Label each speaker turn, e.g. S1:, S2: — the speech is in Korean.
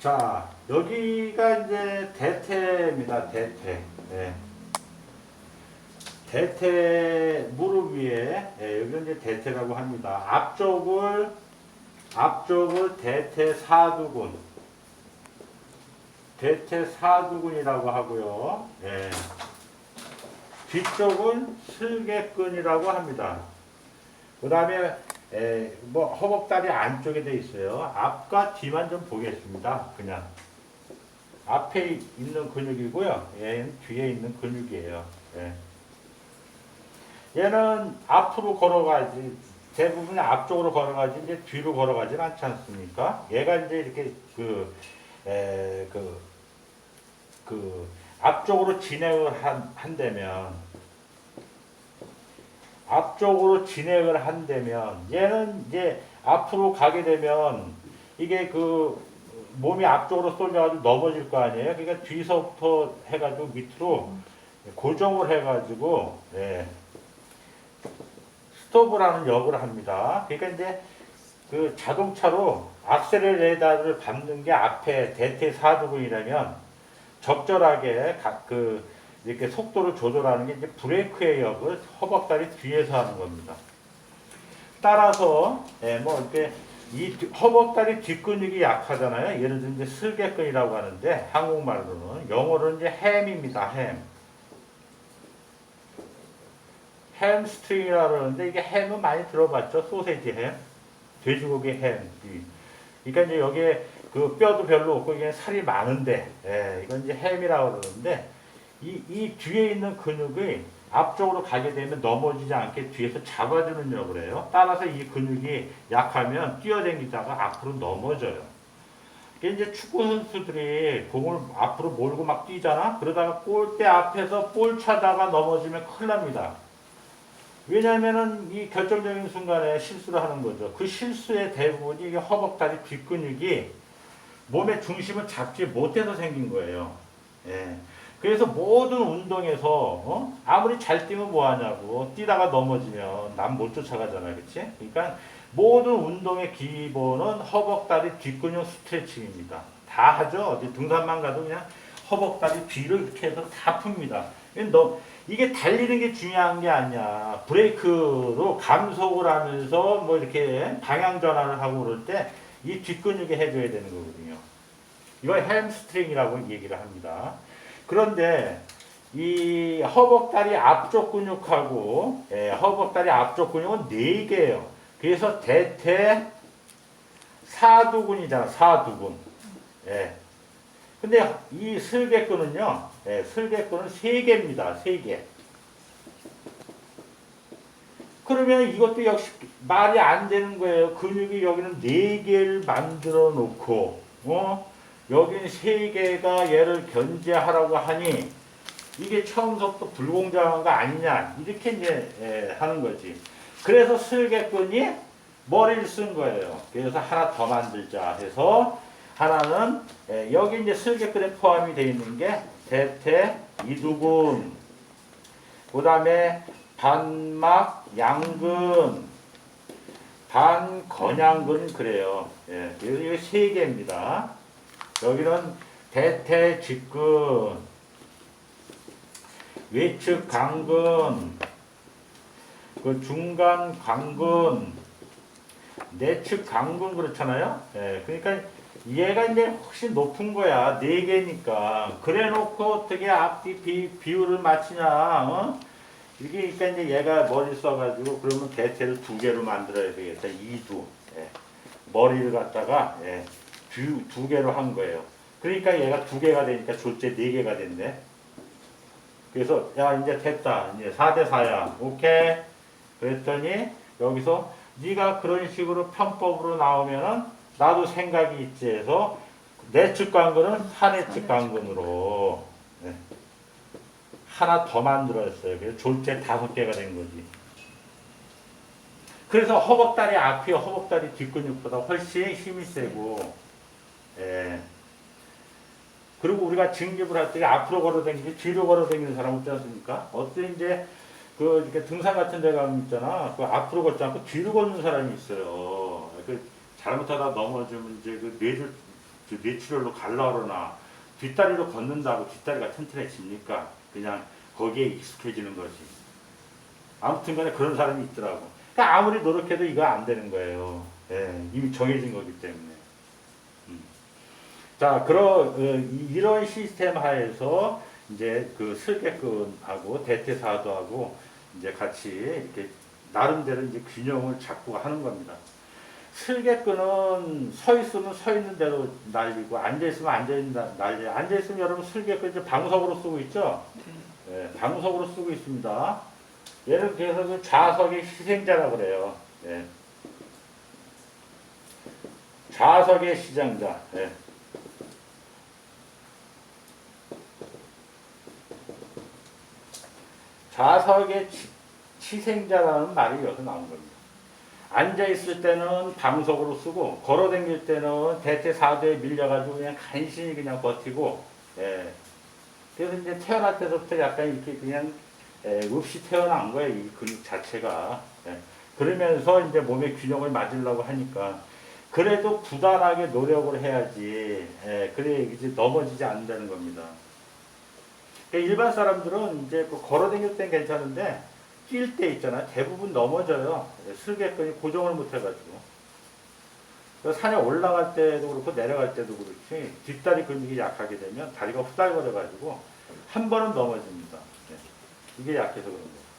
S1: 자, 여기가 이제 대퇴입니다. 대퇴. 예. 대퇴 무릎 위에 예, 여기 이제 대퇴라고 합니다. 앞쪽을 앞쪽을 대퇴 사두근 대퇴 사두근이라고 하고요. 예. 뒤쪽은 슬개근이라고 합니다. 그 다음에 뭐 허벅다리 안쪽에 돼 있어요. 앞과 뒤만 좀 보겠습니다. 그냥 앞에 있는 근육이고요. 얘는 뒤에 있는 근육이에요. 예. 얘는 앞으로 걸어가지 대부분 앞쪽으로 걸어가지 이제 뒤로 걸어가진 않지 않습니까? 얘가 이제 이렇게 그, 에, 그, 그 앞쪽으로 진행을 한, 한다면 앞쪽으로 진행을 한다면 얘는 이제 앞으로 가게 되면 이게 그 몸이 앞쪽으로 쏠려가지고 넘어질 거 아니에요. 그러니까 뒤서부터 해가지고 밑으로 고정을 해가지고 예, 스톱이라는 역을 합니다. 그러니까 이제 그 자동차로 악셀레레이터를 밟는 게 앞에 대퇴 사두근이라면 적절하게 가- 그 이렇게 속도를 조절하는 게 이제 브레이크의 역을 허벅다리 뒤에서 하는 겁니다. 따라서 예, 뭐 이렇게 이 뒤- 허벅다리 뒷근육이 약하잖아요. 예를 들면 이제 슬개근이라고 하는데 한국말로는 영어로는 이제 햄입니다. 햄. 햄스트링이라고 그러는데 이게 햄은 많이 들어봤죠. 소세지 햄, 돼지고기 햄. 이. 그러니까 이제 여기에 그 뼈도 별로 없고 이게 살이 많은데, 예, 이건 이제 햄이라고 그러는데 이, 이 뒤에 있는 근육이 앞쪽으로 가게 되면 넘어지지 않게 뒤에서 잡아주는 역을 해요. 따라서 이 근육이 약하면 뛰어다니다가 앞으로 넘어져요. 이제 축구 선수들이 공을 앞으로 몰고 막 뛰잖아. 그러다가 골대 앞에서 볼 차다가 넘어지면 큰일 납니다. 왜냐하면은 이 결정적인 순간에 실수를 하는 거죠. 그 실수의 대부분이 이게 허벅다리 뒷근육이 몸의 중심을 잡지 못해서 생긴 거예요. 예. 그래서 모든 운동에서 어? 아무리 잘 뛰면 뭐하냐고 뛰다가 넘어지면 남 못 쫓아가잖아요, 그렇지? 그러니까 모든 운동의 기본은 허벅다리 뒷근육 스트레칭입니다. 다 하죠. 어디 등산만 가도 그냥 허벅다리 뒤로 이렇게 해서 다 풉니다. 너 이게 달리는 게 중요한 게 아니야. 브레이크로 감속을 하면서 뭐 이렇게 방향 전환을 하고 그럴 때 이 뒷근육에 해줘야 되는 거거든요. 이걸 햄스트링이라고 얘기를 합니다. 그런데 이 허벅다리 앞쪽 근육하고 예, 허벅다리 앞쪽 근육은 네 개예요. 그래서 대퇴 사두근이잖아. 사두근. 예. 근데 이 슬개근은요. 예, 슬개근은 세 개입니다. 세 개. 그러면 이것도 역시 말이 안 되는 거예요. 근육이 여기는 네 개를 만들어 놓고 어? 여기는 세 개가 얘를 견제하라고 하니 이게 처음부터 불공정한 거 아니냐 이렇게 이제 예, 하는 거지. 그래서 슬개근이 머리를 쓴 거예요. 그래서 하나 더 만들자 해서 하나는 예, 여기 이제 슬개근에 포함이 되어 있는 게 대퇴 이두근, 그 다음에 반막 양근, 반건양근 그래요. 예, 이거 세 개입니다. 여기는 대퇴 직근, 외측 강근, 그 중간 강근, 내측 강근 그렇잖아요. 예, 그러니까 얘가 이제 훨씬 높은 거야. 네 개니까. 그래 놓고 어떻게 앞뒤 비, 비율을 맞추냐, 어? 이게 그러니까 이제 얘가 머리 써가지고 그러면 대퇴를 두 개로 만들어야 되겠다. 이두. 예. 머리를 갖다가 예. 두, 두 개로 한 거예요. 그러니까 얘가 두 개가 되니까 졸제 네 개가 됐네. 그래서 야 이제 됐다. 이제 4대 4야. 오케이. 그랬더니 여기서 네가 그런 식으로 편법으로 나오면은 나도 생각이 있지 해서 내 측 관근은 하내측 관근으로 네. 하나 더 만들었어요. 그래서 졸제 다섯 개가 된 거지. 그래서 허벅다리 앞이 허벅다리 뒷근육보다 훨씬 힘이 세고, 예. 그리고 우리가 진급을 할 때 앞으로 걸어다니지 뒤로 걸어다니는 사람 없지 않습니까? 어떤 이제 그 이렇게 등산 같은 데 가면 있잖아. 그 앞으로 걷지 않고 뒤로 걷는 사람이 있어요. 그 잘못하다 넘어지면 이제 그 뇌를 저 뇌출혈로 갈라 그러나 뒷다리로 걷는다고 뒷다리가 튼튼해집니까? 그냥 거기에 익숙해지는 거지. 아무튼 간에 그런 사람이 있더라고. 그러니까 아무리 노력해도 이거 안 되는 거예요. 예, 이미 정해진 거기 때문에. 음. 자, 그런 어, 이- 이런 시스템 하에서 이제 그 슬개근하고 대퇴사도하고 이제 같이 이렇게 나름대로 이제 균형을 잡고 하는 겁니다. 슬개근은 서 있으면 서 있는 대로 날리고 앉아 있으면 앉아 있는 날- 날리. 앉아 있으면 여러분 슬개근 이제 방석으로 쓰고 있죠. 예, 방석으로 쓰고 있습니다. 얘를 그래서 그 좌석의 희생자라 그래요. 예. 좌석의 시장자. 예. 좌석의 치- 치생자라는 말이 여기서 나온 겁니다. 앉아 있을 때는 방석으로 쓰고 걸어 다닐 때는 대퇴 사도에 밀려가지고 그냥 간신히 그냥 버티고 예. 그래서 이제 태어날 때부터 약간 이렇게 그냥 예, 없이 태어난 거예요 이 근육 자체가 예. 그러면서 이제 몸의 균형을 맞으려고 하니까 그래도 부단하게 노력을 해야지 예, 그래 이제 넘어지지 않는다는 겁니다. 그러니까 일반 사람들은 이제 그 걸어 다닐 땐 괜찮은데 뛸 때 있잖아 대부분 넘어져요. 슬개근이 고정을 못 해가지고. 산에 올라갈 때도 그렇고 내려갈 때도 그렇지 뒷다리 근육이 약하게 되면 다리가 후달거려가지고 한 번은 넘어집니다. 네. 이게 약해서 그런 거예요